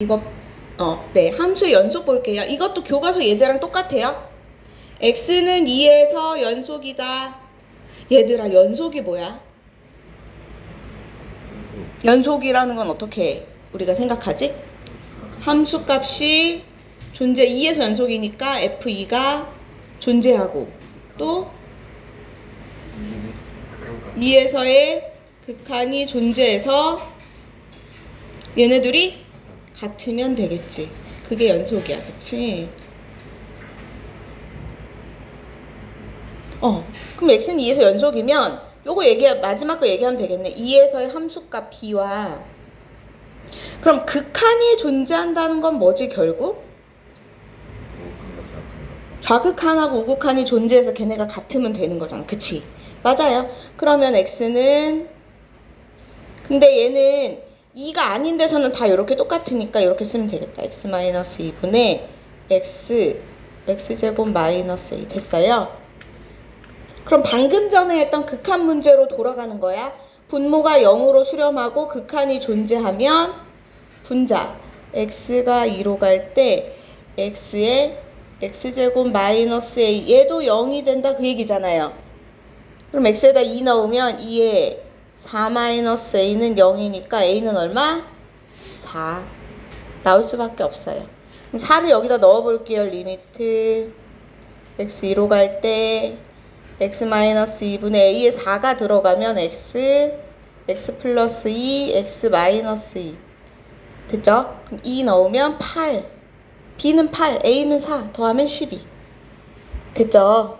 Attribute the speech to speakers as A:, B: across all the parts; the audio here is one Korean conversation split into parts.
A: 이거 어, 네. 함수의 연속 볼게요. 이것도 교과서 예제랑 똑같아요. x는 2에서 연속이다. 얘들아, 연속이 뭐야?
B: 연속
A: 연속이라는 건 어떻게 우리가 생각하지? 함수 값이 존재 2에서 연속이니까 f2가 존재하고 또 2에서의 극한이 존재해서 얘네들이 같으면 되겠지. 그게 연속이야, 그치? 어, 그럼 x는 2에서 연속이면 요거 얘기 마지막 거 얘기하면 되겠네. 2에서의 함수값 b와 그럼 극한이 존재한다는 건 뭐지 결국? 좌극한하고 우극한이 존재해서 걔네가 같으면 되는 거잖아. 그치? 맞아요. 그러면 x는 근데 얘는 2가 아닌 데서는 다 이렇게 똑같으니까 이렇게 쓰면 되겠다. x 마이너스 2분의 x x제곱 마이너스 2 됐어요. 그럼 방금 전에 했던 극한 문제로 돌아가는 거야. 분모가 0으로 수렴하고 극한이 존재하면 분자 x가 2로 갈 때 x의 x제곱 마이너스 a 얘도 0이 된다 그 얘기잖아요. 그럼 x에다 2 넣으면 2에 4 마이너스 a는 0이니까 a는 얼마? 4 나올 수밖에 없어요. 그럼 4를 여기다 넣어볼게요. 리미트 x 2로 갈 때 x 마이너스 2분의 a에 4가 들어가면 x x 플러스 2 x 마이너스 2 됐죠? 그럼 2 넣으면 8 b는 8 a는 4 더하면 12 됐죠?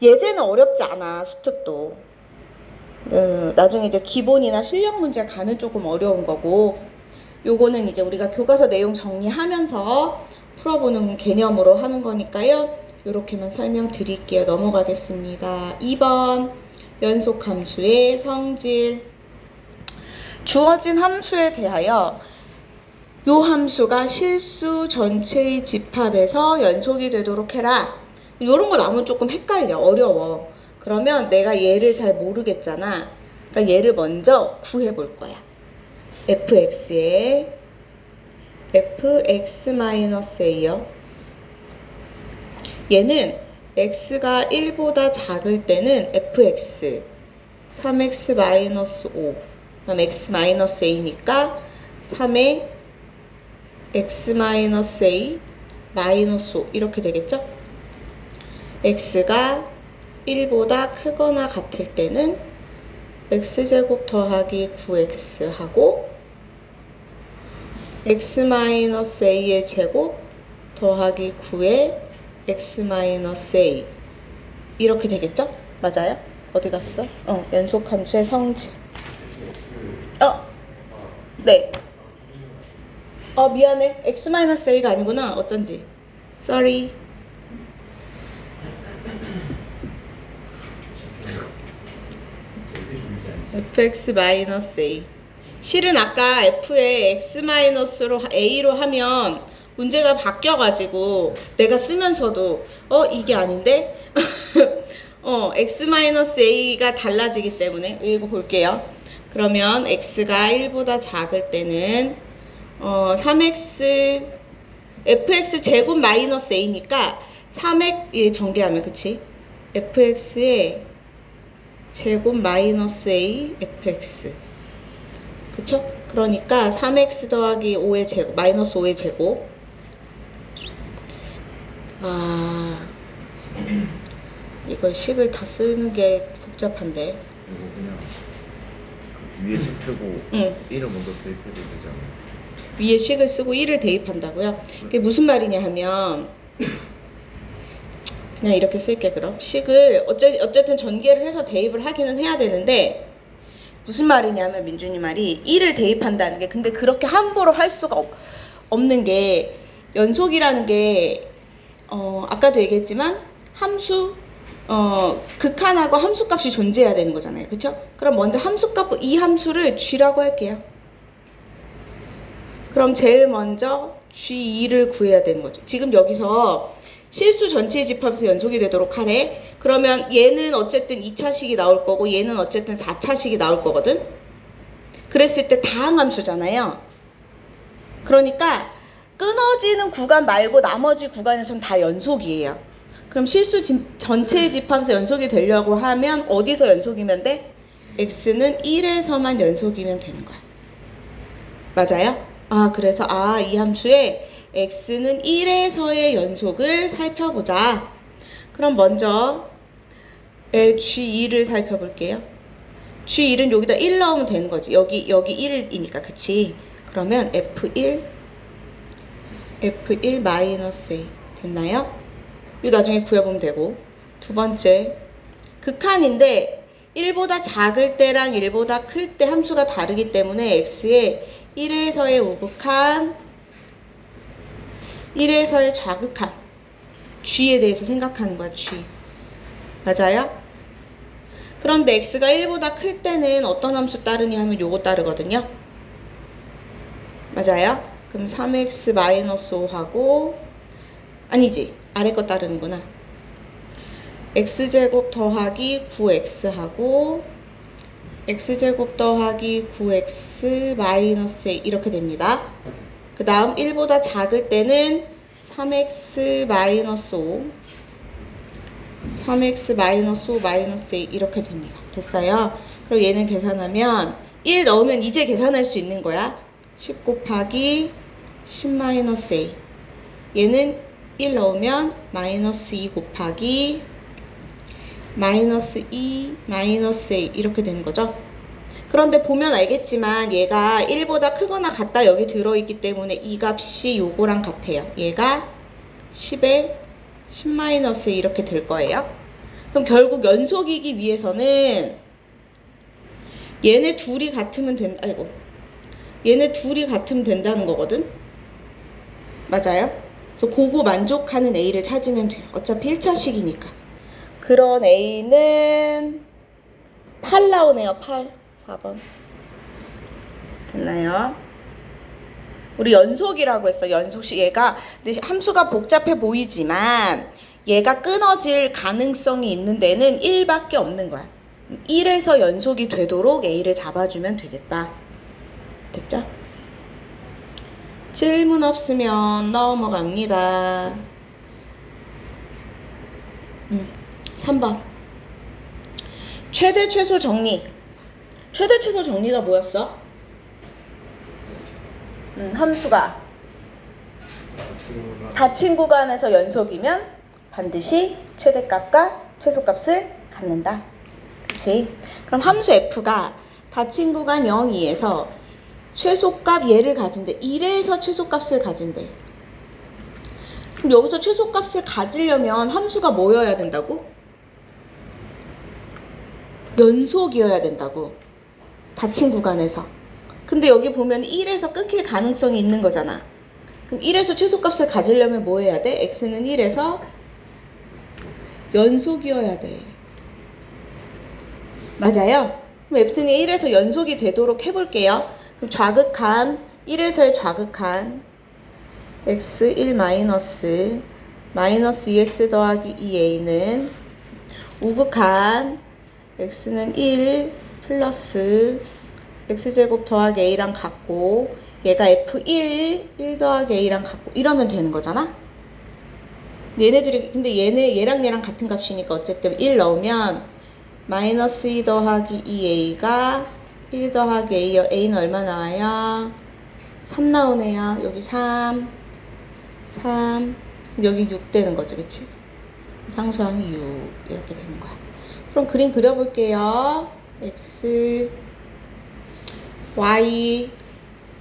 A: 예제는 어렵지 않아 수특도 어, 나중에 이제 기본이나 실력 문제 가면 조금 어려운 거고 요거는 이제 우리가 교과서 내용 정리하면서 풀어보는 개념으로 하는 거니까요. 이렇게만 설명드릴게요. 넘어가겠습니다. 2번 연속 함수의 성질 주어진 함수에 대하여 요 함수가 실수 전체의 집합에서 연속이 되도록 해라. 요런 거 나오면 조금 헷갈려. 어려워. 그러면 내가 얘를 잘 모르겠잖아. 그러니까 얘를 먼저 구해 볼 거야. fx에 fx-a요. 얘는 x가 1보다 작을 때는 fx 3x-5 그럼 x-a니까 3의 x-a 마이너스 5 이렇게 되겠죠? x가 1보다 크거나 같을 때는 x제곱 더하기 9x 하고 x-a의 제곱 더하기 9의 x-a 이렇게 되겠죠? 맞아요? 어디 갔어? 어, 연속 함수의 성질. 어, 네. 어, 미안해. x-a가 아니구나. 어쩐지. sorry. Fx-a 실은 아까 f에 x-로 a로 하면 문제가 바뀌어가지고 내가 쓰면서도 어 이게 아닌데 어 x-a가 달라지기 때문에 읽어 볼게요. 그러면 x가 1보다 작을 때는 어 3x fx 제곱 마이너스 a니까 3x 예, 전개하면 그치? fx에 제곱 마이너스 a fx 그쵸? 그러니까 3x 더하기 5의 제곱 마이너스 5의 제곱 아 이걸 식을 다 쓰는 게 복잡한데
B: 이거 그냥 그 위에 식 쓰고
A: 응.
B: 1을 먼저 대입해도 되지 않아요?
A: 위에 식을 쓰고 1을 대입한다고요? 그게 무슨 말이냐 하면 그냥 이렇게 쓸게 그럼 식을 어째, 어쨌든 전개를 해서 대입을 하기는 해야 되는데 무슨 말이냐면 민준이 말이 1을 대입한다는 게 근데 그렇게 함부로 할 수가 없, 없는 게 연속이라는 게 어, 아까도 얘기했지만 함수 어, 극한하고 함수값이 존재해야 되는 거잖아요. 그쵸? 그럼 먼저 함수값 이 함수를 g라고 할게요. 그럼 제일 먼저 G2를 구해야 되는 거죠. 지금 여기서 실수 전체의 집합에서 연속이 되도록 하래. 그러면 얘는 어쨌든 2차식이 나올 거고 얘는 어쨌든 4차식이 나올 거거든. 그랬을 때 다항함수잖아요. 그러니까 끊어지는 구간 말고 나머지 구간에선 다 연속이에요. 그럼 실수 집- 전체 집합에서 연속이 되려고 하면 어디서 연속이면 돼? x는 1에서만 연속이면 되는 거야. 맞아요? 아, 그래서 아, 이 함수에 x는 1에서의 연속을 살펴보자. 그럼 먼저 에, G2를 살펴볼게요. G1은 여기다 1 넣으면 되는 거지. 여기 여기 1이니까 그치? 그러면 F1 F1 마이너스 A 됐나요? 이거 나중에 구해보면 되고 두 번째 극한인데 1보다 작을 때랑 1보다 클 때 함수가 다르기 때문에 x의 1에서의 우극한 1에서의 좌극한 g에 대해서 생각하는 거야 g 맞아요? 그런데 x가 1보다 클 때는 어떤 함수 따르냐 하면 요거 따르거든요 맞아요? 그럼 3x 마이너스 5하고 아니지 아래 거 따르는구나 x제곱 더하기 9x하고 x제곱 더하기 9x 마이너스 1 이렇게 됩니다. 그 다음 1보다 작을 때는 3x 마이너스 5 3x 마이너스 5 마이너스 1 이렇게 됩니다. 됐어요? 그럼 얘는 계산하면 1 넣으면 이제 계산할 수 있는 거야. 10 곱하기 10 마이너스 a 얘는 1 넣으면 마이너스 2 곱하기 마이너스 2 마이너스 a 이렇게 되는 거죠. 그런데 보면 알겠지만 얘가 1보다 크거나 같다 여기 들어있기 때문에 이 값이 요거랑 같아요. 얘가 10에 10 마이너스 이렇게 될 거예요. 그럼 결국 연속이기 위해서는 얘네 둘이 같으면 된 아이고 얘네 둘이 같으면 된다는 거거든. 맞아요? 그래서 그거 만족하는 A를 찾으면 돼요. 어차피 1차식이니까. 그런 A는 8 나오네요. 8. 4번. 됐나요? 우리 연속이라고 했어. 연속식. 얘가 함수가 복잡해 보이지만 얘가 끊어질 가능성이 있는 데는 1밖에 없는 거야. 1에서 연속이 되도록 A를 잡아주면 되겠다. 됐죠? 질문 없으면 넘어갑니다. 음, 3번. 최대 최소 정리. 최대 최소 정리가 뭐였어? 음, 함수가 닫힌 구간에서 연속이면 반드시 최대값과 최소값을 갖는다. 그치? 그럼 함수 f가 닫힌 구간 0, 2에서 최소값 얘를 가진대. 1에서 최소값을 가진대. 그럼 여기서 최소값을 가지려면 함수가 뭐여야 된다고? 연속이어야 된다고. 닫힌 구간에서. 근데 여기 보면 1에서 끊길 가능성이 있는 거잖아. 그럼 1에서 최소값을 가지려면 뭐 해야 돼? x는 1에서 연속이어야 돼. 맞아요? 그럼 f는 1에서 연속이 되도록 해볼게요. 그럼 좌극한 1에서의 좌극한 x1 마이너스 마이너스 2x 더하기 2a는 우극한 x는 1 플러스 x제곱 더하기 a랑 같고 얘가 f1 1 더하기 a랑 같고 이러면 되는 거잖아 얘네들이 근데 얘네 얘랑 얘랑 같은 값이니까 어쨌든 1 넣으면 마이너스 2 더하기 2a가 1 더하기 a요 a는 얼마 나와요? 3 나오네요 여기 3 3 여기 6 되는 거죠 그치? 상수항이 6 이렇게 되는 거야 그럼 그림 그려볼게요 x y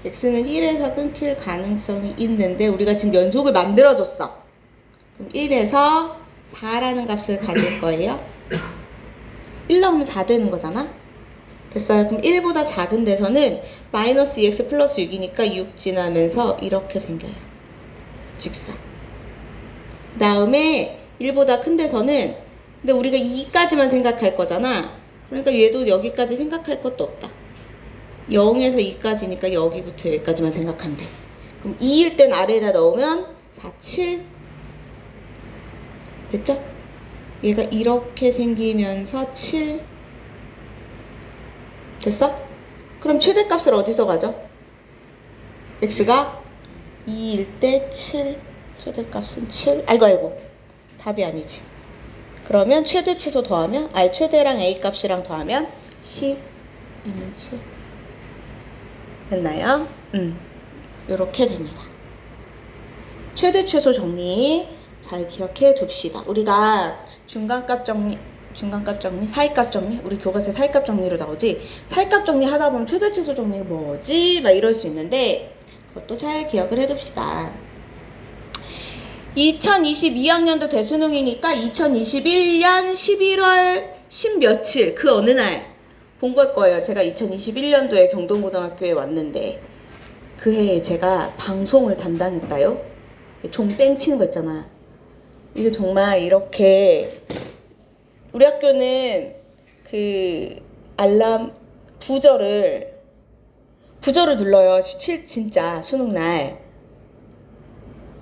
A: x는 1에서 끊길 가능성이 있는데 우리가 지금 연속을 만들어줬어. 그럼 1에서 4라는 값을 가질 거예요. 1 넣으면 4 되는 거잖아. 됐어요. 그럼 1보다 작은 데서는 마이너스 2x 플러스 6이니까 6 지나면서 이렇게 생겨요. 직선. 그 다음에 1보다 큰 데서는 근데 우리가 2까지만 생각할 거잖아. 그러니까 얘도 여기까지 생각할 것도 없다. 0에서 2까지니까 여기부터 여기까지만 생각하면 돼. 그럼 2일 땐 아래에다 넣으면 4, 7. 됐죠? 얘가 이렇게 생기면서 7. 됐어? 그럼 최대값을 어디서 가져? x가 2일 때 7. 최대값은 7. 아이고 아이고. 답이 아니지. 그러면 최대 최소 더하면 아니 최대랑 a 값이랑 더하면 10 2는 7. 됐나요? 음. 요렇게 됩니다. 최대 최소 정리 잘 기억해 둡시다. 우리가 중간값 정리 중간값 정리, 사이값 정리, 우리 교과서 사이값 정리로 나오지. 사이값 정리 하다 보면 최대 최소 정리 뭐지? 막 이럴 수 있는데 그것도 잘 기억을 해둡시다. 2022학년도 대수능이니까 2021년 11월 10 며칠 그 어느 날 본 걸 거예요. 제가 2021년도에 경동고등학교에 왔는데 그 해에 제가 방송을 담당했다요. 종땡 치는 거 있잖아. 이게 정말 이렇게 우리 학교는 그 알람 부저를 부저를 눌러요. 실 진짜 수능 날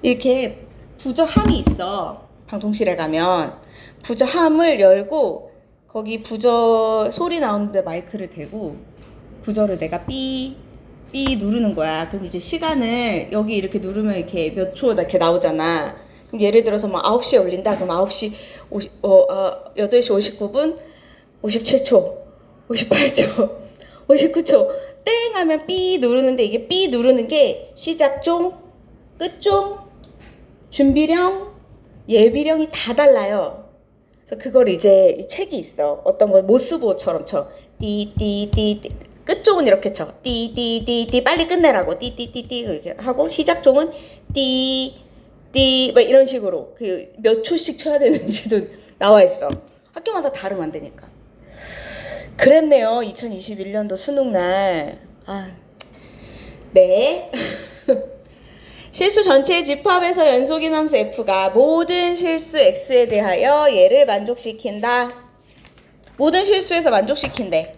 A: 이렇게 부저함이 있어. 방송실에 가면 부저함을 열고 거기 부저 소리 나오는데 마이크를 대고 부저를 내가 삐, 삐 누르는 거야. 그럼 이제 시간을 여기 이렇게 누르면 이렇게 몇 초 이렇게 나오잖아. 그럼 예를 들어서 뭐 9시에 올린다. 그럼 9시 50, 어, 어, 8시 59분 57초 58초 59초 땡 하면 삐 누르는데 이게 삐 누르는 게 시작 종 끝 종 준비령 예비령이 다 달라요. 그래서 그걸 이제 이 책이 있어. 어떤 거 모스보처럼 쳐. 띠띠띠띠 끝종은 이렇게 쳐. 띠띠띠띠 빨리 끝내라고. 띠띠띠띠 이렇게 하고 시작종은 띠띠 막 이런 식으로 그 몇 초씩 쳐야 되는지도 나와 있어. 학교마다 다르면 안 되니까. 그랬네요. 2021년도 수능 날. 아. 네. 실수 전체의 집합에서 연속인 함수 f가 모든 실수 x에 대하여 얘를 만족시킨다. 모든 실수에서 만족시킨대.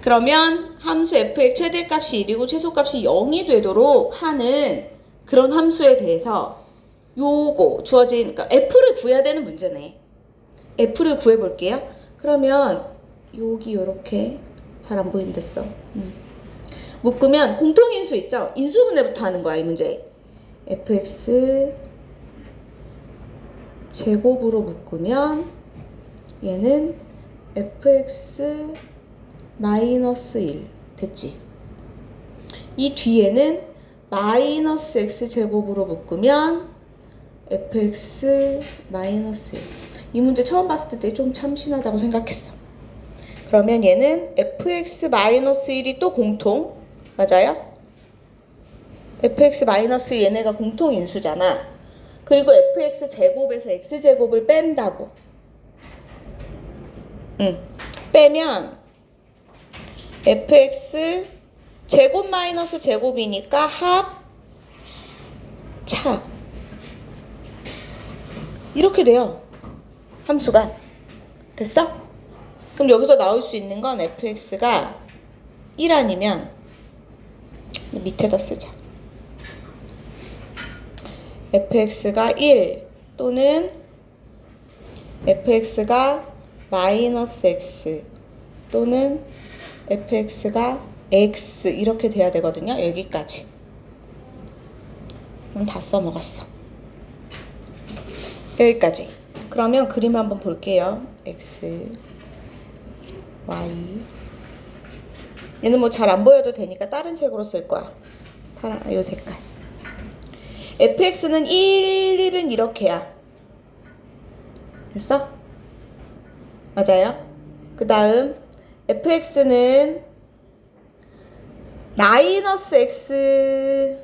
A: 그러면 함수 f의 최대값이 1이고 최소값이 0이 되도록 하는 그런 함수에 대해서 요거 주어진 그러니까 f를 구해야 되는 문제네. f를 구해 볼게요. 그러면 여기 요렇게 잘 안 보인댔어. 음. 묶으면 공통인수 있죠? 인수분해부터 하는 거야, 이 문제. fx 제곱으로 묶으면 얘는 fx 마이너스 1 됐지? 이 뒤에는 마이너스 x 제곱으로 묶으면 fx 마이너스 1. 이 문제 처음 봤을 때 좀 참신하다고 생각했어. 그러면 얘는 fx 마이너스 1이 또 공통 맞아요? fx 마이너스 얘네가 공통 인수잖아. 그리고 fx 제곱에서 x 제곱을 뺀다고. 응. 빼면 fx 제곱 마이너스 제곱이니까 합 차. 이렇게 돼요. 함수가. 됐어? 그럼 여기서 나올 수 있는 건 fx가 1 아니면 밑에다 쓰자. fx가 1 또는 fx가 마이너스 x 또는 fx가 x 이렇게 돼야 되거든요. 여기까지. 그럼 다 써먹었어. 여기까지. 그러면 그림 한번 볼게요. x, y. 얘는 뭐 잘 안 보여도 되니까 다른 색으로 쓸 거야. 파란, 요 색깔. fx는 1, 1은 이렇게야. 됐어? 맞아요? 그 다음, fx는 마이너스 x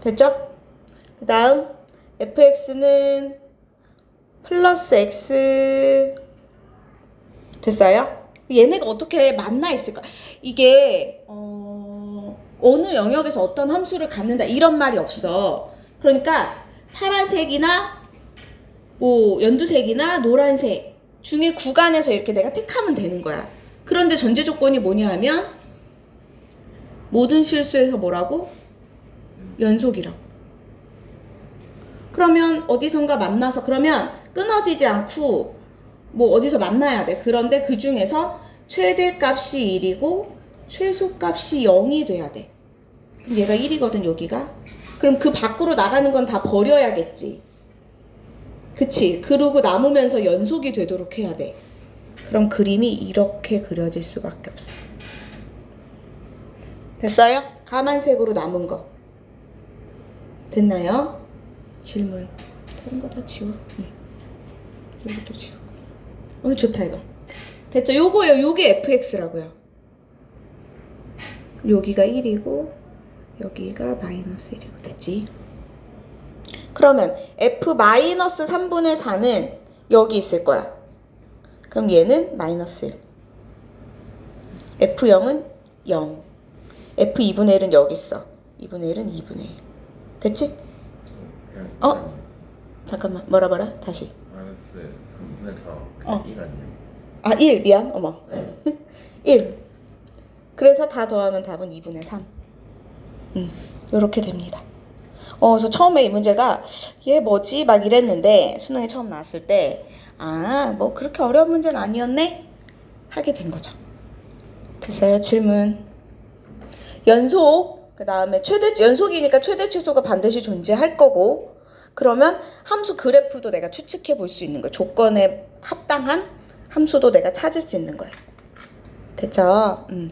A: 됐죠? 그 다음 fx는 플러스 x 됐어요? 얘네가 어떻게 만나 있을까? 이게 어, 어느 영역에서 어떤 함수를 갖는다 이런 말이 없어. 그러니까 파란색이나 뭐 연두색이나 노란색 중에 구간에서 이렇게 내가 택하면 되는 거야. 그런데 전제 조건이 뭐냐 하면 모든 실수에서 뭐라고? 연속이라고. 그러면 어디선가 만나서 그러면 끊어지지 않고 뭐 어디서 만나야 돼. 그런데 그 중에서 최대값이 1이고 최소값이 0이 돼야 돼. 그럼 얘가 1이거든 여기가. 그럼 그 밖으로 나가는 건 다 버려야겠지. 그치? 그러고 남으면서 연속이 되도록 해야 돼. 그럼 그림이 이렇게 그려질 수밖에 없어. 됐어요? 까만색으로 남은 거. 됐나요? 질문. 다른 거 다 지워. 응. 여기도 지우고. 어, 좋다, 이거. 됐죠? 요거요. 요게 fx라고요. 여기가 1이고, 여기가 마이너스 1이고, 됐지? 그러면 f 마이너스 3분의 4는 여기 있을 거야. 그럼 얘는 마이너스 1. f0은 0. f 2분의 1은 여기 있어. 2분의 1은 2분의 1. 됐지?
B: 그냥
A: 어?
B: 1 아니에요?
A: 잠깐만, 뭐라 뭐라? 다시.
B: 마이너스 3분의 4
A: 어.
B: 그냥 1 아니에요?
A: 아, 1. 미안. 어머. 1. 그래서 다 더하면 답은 2분의 3. 음, 요렇게 됩니다. 어, 그래서 처음에 이 문제가 얘 뭐지? 막 이랬는데 수능에 처음 나왔을 때 아, 뭐 그렇게 어려운 문제는 아니었네? 하게 된 거죠. 됐어요. 질문. 연속, 그 다음에 최대, 연속이니까 최대 최소가 반드시 존재할 거고, 그러면 함수 그래프도 내가 추측해 볼 수 있는 거예요. 조건에 합당한 함수도 내가 찾을 수 있는 거예요. 됐죠? 음.